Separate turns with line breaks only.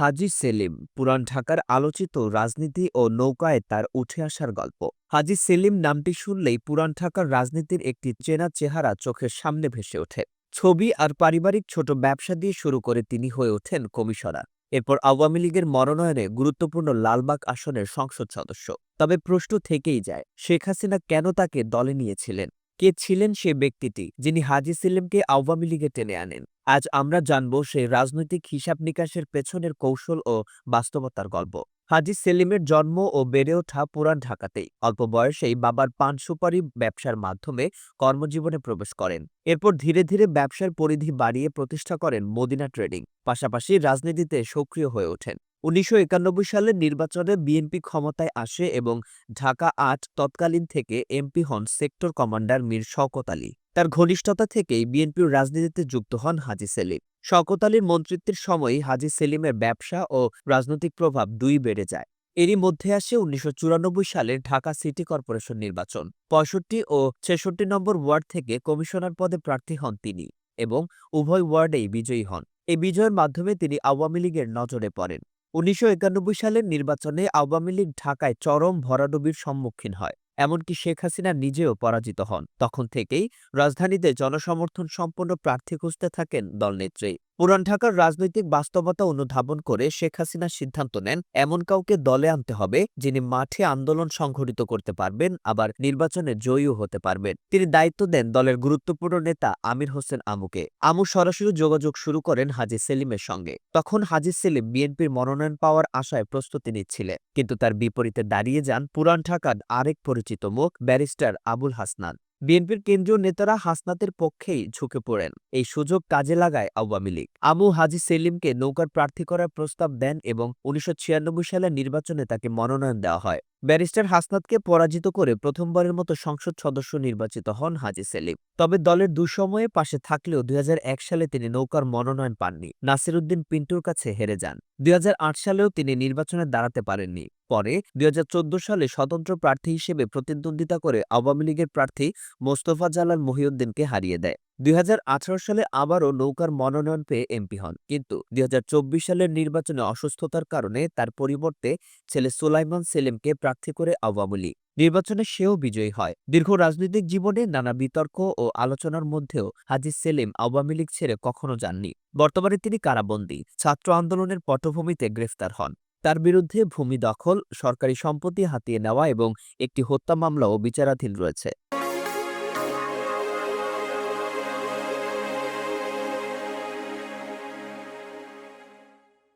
হাজী সেলিম, পুরান ঢাকার আলোচিত রাজনীতি ও নৌকায় তার উঠে আসার গল্প। হাজি সেলিম নামটি শুনলেই পুরান ঢাকার রাজনীতির একটি চেনা চেহারা চোখের সামনে ভেসে ওঠে। ছবি আর পারিবারিক ছোট ব্যবসা দিয়ে শুরু করে তিনি হয়ে ওঠেন কমিশনার। এরপর আওয়ামী লীগের মনোনয়নে গুরুত্বপূর্ণ লালবাগ আসনের সংসদ সদস্য। তবে প্রশ্ন থেকেই যায়, শেখ হাসিনা কেন তাকে দলে নিয়েছিলেন? কে ছিলেন সে ব্যক্তিটি যিনি হাজি সেলিমকে আওয়ামী লীগে টেনে আনেন? আজ আমরা জানব সেই রাজনৈতিক হিসাব নিকাশের পেছনের কৌশল ও বাস্তবতার গল্প। হাজি সেলিমের জন্ম ও বেড়ে ওঠা পুরান ঢাকাতেই। অল্প বয়সেই বাবার পান সুপারি ব্যবসার মাধ্যমে কর্মজীবনে প্রবেশ করেন। এরপর ধীরে ধীরে ব্যবসার পরিধি বাড়িয়ে প্রতিষ্ঠা করেন মদিনা ট্রেডিং। পাশাপাশি রাজনীতিতে সক্রিয় হয়ে ওঠেন। উনিশশো একানব্বই সালের নির্বাচনে বিএনপি ক্ষমতায় আসে এবং ঢাকা আট তৎকালীন থেকে এমপি হন সেক্টর কমান্ডার মীর শওকত আলী। তার ঘনিষ্ঠতা থেকেই বিএনপির রাজনীতিতে যুক্ত হন হাজি সেলিম। শওকত আলীর মন্ত্রিত্বের সময়ই হাজি সেলিমের ব্যবসা ও রাজনৈতিক প্রভাব দুই বেড়ে যায়। এরই মধ্যে আসে উনিশশো চুরানব্বই সালের ঢাকা সিটি কর্পোরেশন নির্বাচন। পঁয়ষট্টি ও ছেষট্টি নম্বর ওয়ার্ড থেকে কমিশনার পদে প্রার্থী হন তিনি এবং উভয় ওয়ার্ডেই বিজয়ী হন। এই বিজয়ের মাধ্যমে তিনি আওয়ামী লীগের নজরে পড়েন। উনিশশো একানব্বই সালের নির্বাচনে আওয়ামী লীগ ঢাকায় চরম ভরাডুবির সম্মুখীন হয়। এমনকি শেখ হাসিনা নিজেও পরাজিত হন। তখন থেকেই রাজধানীতে জনসমর্থন সম্পন্ন প্রার্থী খুঁজতে থাকেন দলনেত্রী পুরান ঢাকার রাজনৈতিক বাস্তবতা অনুধাবন করে শেখ হাসিনা সিদ্ধান্ত নেন, এমন কাউকে দলে আনতে হবে যিনি মাঠে আন্দোলন সংঘটিত করতে পারবেন, আবার নির্বাচনে জয়ীও হতে পারবেন। তিনি দায়িত্ব দেন দলের গুরুত্বপূর্ণ নেতা আমির হোসেন আমুকে। আমু সরাসরি যোগাযোগ শুরু করেন হাজী সেলিমের সঙ্গে। তখন হাজী সেলিম বিএনপির মনোনয়ন পাওয়ার আশায় প্রস্তুতি নিচ্ছিলেন, কিন্তু তার বিপরীতে দাঁড়িয়ে যান পুরান ঢাকার আরেক পরিচিত মুখ ব্যারিস্টার আবুল হাসনান। বিএনপির কেন্দ্রীয় নেতারা হাসনাতের পক্ষেই ঝুঁকে পড়েন। এই সুযোগ কাজে লাগায় আওয়ামী লীগ। আমু হাজি সেলিমকে নৌকার প্রার্থী করার প্রস্তাব দেন এবং উনিশশো ছিয়ানব্বই সালে নির্বাচনে তাকে মনোনয়ন দেওয়া হয়। ব্যারিস্টার হাসনাতকে পরাজিত করে প্রথমবারের মতো সংসদ সদস্য নির্বাচিত হন হাজি সেলিম। তবে দলের দুঃসময়ে পাশে থাকলেও দুই হাজার এক সালে তিনি নৌকার মনোনয়ন পাননি। নাসিরুদ্দিন পিন্টুর কাছে হেরে যান। দুই হাজার আট সালেও তিনি নির্বাচনে দাঁড়াতে পারেননি। পরে দুই হাজার চোদ্দ সালে স্বতন্ত্র প্রার্থী হিসেবে প্রতিদ্বন্দ্বিতা করে আওয়ামী লীগের প্রার্থী মোস্তফা জালাল মহিউদ্দিনকে হারিয়ে দেয়। দুই হাজার আঠারো সালে আবারও নৌকার মনোনয়ন পেয়ে এমপি হন। কিন্তু দুই হাজার চব্বিশ সালের নির্বাচনে অসুস্থতার কারণে তার পরিবর্তে ছেলে সুলাইমান সেলিমকে প্রার্থী করে আওয়ামী লীগ। নির্বাচনে সেও বিজয়ী হয়। দীর্ঘ রাজনৈতিক জীবনে নানা বিতর্ক ও আলোচনার মধ্যেও হাজি সেলিম আওয়ামী লীগ ছেড়ে কখনো যাননি। বর্তমানে তিনি কারাবন্দী। ছাত্র আন্দোলনের পটভূমিতে গ্রেফতার হন। তার বিরুদ্ধে ভূমি দখল, সরকারি সম্পত্তি হাতিয়ে নেওয়া এবং একটি হত্যা মামলাও বিচারাধীন রয়েছে।